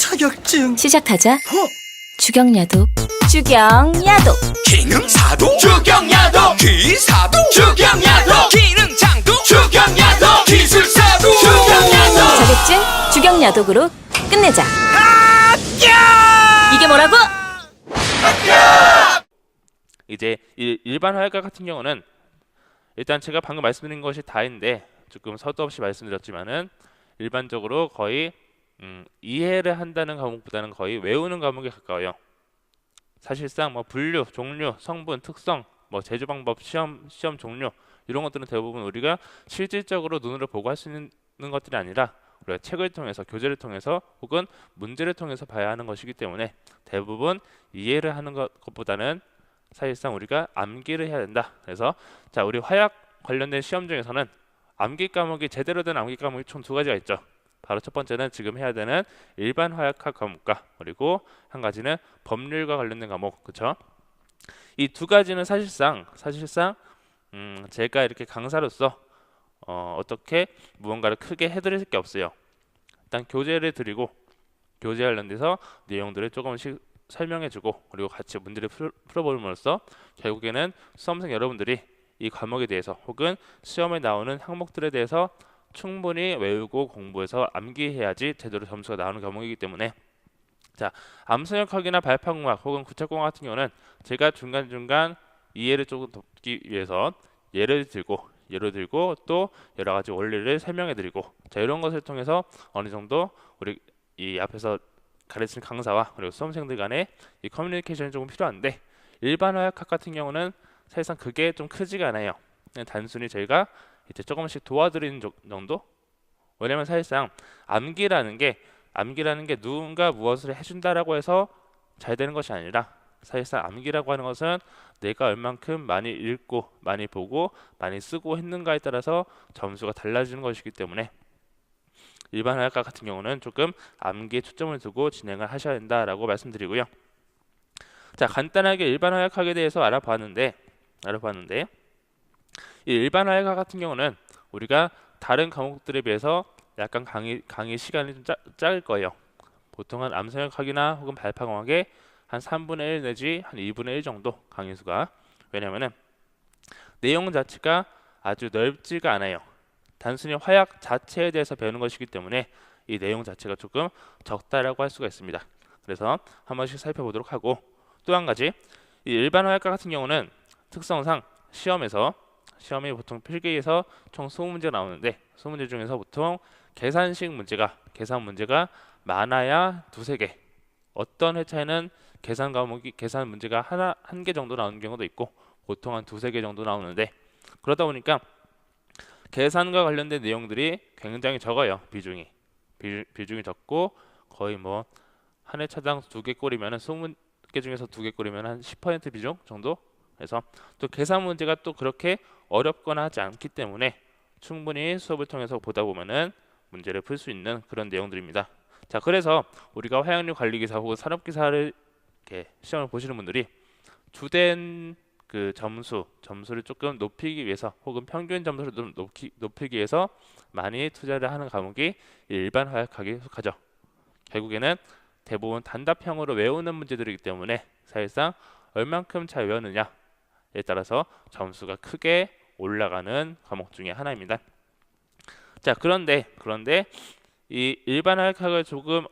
자격증 시작하자. 어? 주경야독. 주경야독. 기능사도 주경야도 기사도 주경야도 기능장도 주경야도 기술사도 주경야도 자격증 주경야독으로 끝내자. 이게 뭐라고? 이제 일, 일반 화약과 같은 경우는 일단 제가 방금 말씀드린 것이 다인데 조금 서두 없이 말씀드렸지만은 일반적으로 거의 음, 이해를 한다는 과목보다는 거의 외우는 과목에 가까워요. 사실상 뭐 분류, 종류, 성분, 특성, 뭐 제조 방법, 시험 시험 종류 이런 것들은 대부분 우리가 실질적으로 눈으로 보고 할 수 있는 것들이 아니라 우리가 책을 통해서 교재를 통해서 혹은 문제를 통해서 봐야 하는 것이기 때문에 대부분 이해를 하는 것- 것보다는 사실상 우리가 암기를 해야 된다. 그래서 자 우리 화약 관련된 시험 중에서는 암기 과목이 제대로 된 암기 과목이 총 두 가지가 있죠. 바로 첫 번째는 지금 해야 되는 일반 화약학 과목과 그리고 한 가지는 법률과 관련된 과목, 그렇죠? 이두 가지는 사실상 사실상 음, 제가 이렇게 강사로서 어, 어떻게 무언가를 크게 해드릴 게 없어요. 일단 교재를 드리고 교재 관련돼서 내용들을 조금씩 설명해주고 그리고 같이 문제를 풀- 풀어보므로써 결국에는 수험생 여러분들이 이 과목에 대해서 혹은 시험에 나오는 항목들에 대해서 충분히 외우고 공부해서 암기해야지 제대로 점수가 나오는 과목이기 때문에 자 암성역학이나 발파공학 혹은 구체공학 같은 경우는 제가 중간중간 이해를 조금 돕기 위해서 예를 들고 예를 들고 또 여러 가지 원리를 설명해 드리고 자 이런 것을 통해서 어느 정도 우리 이 앞에서 가르치는 강사와 그리고 수험생들 간의 이 커뮤니케이션이 조금 필요한데 일반 화약학 같은 경우는 사실상 그게 좀 크지가 않아요. 그냥 단순히 저희가 이제 조금씩 도와드리는 조- 정도? 왜냐면 사실상 암기라는 게 암기라는 게 누군가 무엇을 해준다라고 해서 잘 되는 것이 아니라 사실상 암기라고 하는 것은 내가 얼만큼 많이 읽고 많이 보고 많이 쓰고 했는가에 따라서 점수가 달라지는 것이기 때문에 일반 화약과 같은 경우는 조금 암기에 초점을 두고 진행을 하셔야 된다라고 말씀드리고요. 자 간단하게 일반 화약학에 대해서 알아봤는데 알아봤는데 이 일반 화약학 같은 경우는 우리가 다른 과목들에 비해서 약간 강의 강의 시간이 좀 짜, 작을 거예요. 보통은 암성역학이나 혹은 발파공학의 한 3분의 1 내지 한 2분의 1 정도 강의 수가 왜냐면은 내용 자체가 아주 넓지가 않아요. 단순히 화약 자체에 대해서 배우는 것이기 때문에 이 내용 자체가 조금 적다라고 할 수가 있습니다. 그래서 한 번씩 살펴보도록 하고 또 한 가지 이 일반 화약과 같은 경우는 특성상 시험에서 시험이 보통 필기에서 총 20문제가 나오는데 20문제 중에서 보통 계산식 문제가 계산 문제가 많아야 두세 개. 어떤 회차에는 계산 과목이 계산 문제가 하나 한 개 정도 나오는 경우도 있고 보통 한 두세 개 정도 나오는데 그러다 보니까 계산과 관련된 내용들이 굉장히 적어요 비중이. 비, 비중이 적고 거의 뭐 한 회차당 두 개 꼴이면은 20개 중에서 두 개 꼴이면 한 10% 비중 정도 그래서 또 계산 문제가 또 그렇게 어렵거나 하지 않기 때문에 충분히 수업을 통해서 보다 보면은 문제를 풀 수 있는 그런 내용들입니다. 자, 그래서 우리가 화양류 관리기사 혹은 산업기사를 이렇게 시험을 보시는 분들이 주된 그 점수, 점수를 조금 높이기 위해서 혹은 평균 점수를 좀 높이, 높이기 위해서 많이 투자를 하는 과목이 일반 화약학에 속하죠. 결국에는 대부분 단답형으로 외우는 문제들이기 때문에 사실상 얼만큼 잘 외웠느냐 에 따라서 점수가 크게 올라가는 과목 중에 하나입니다. 자, 그런데 그런데 이 일반 화약학을 조금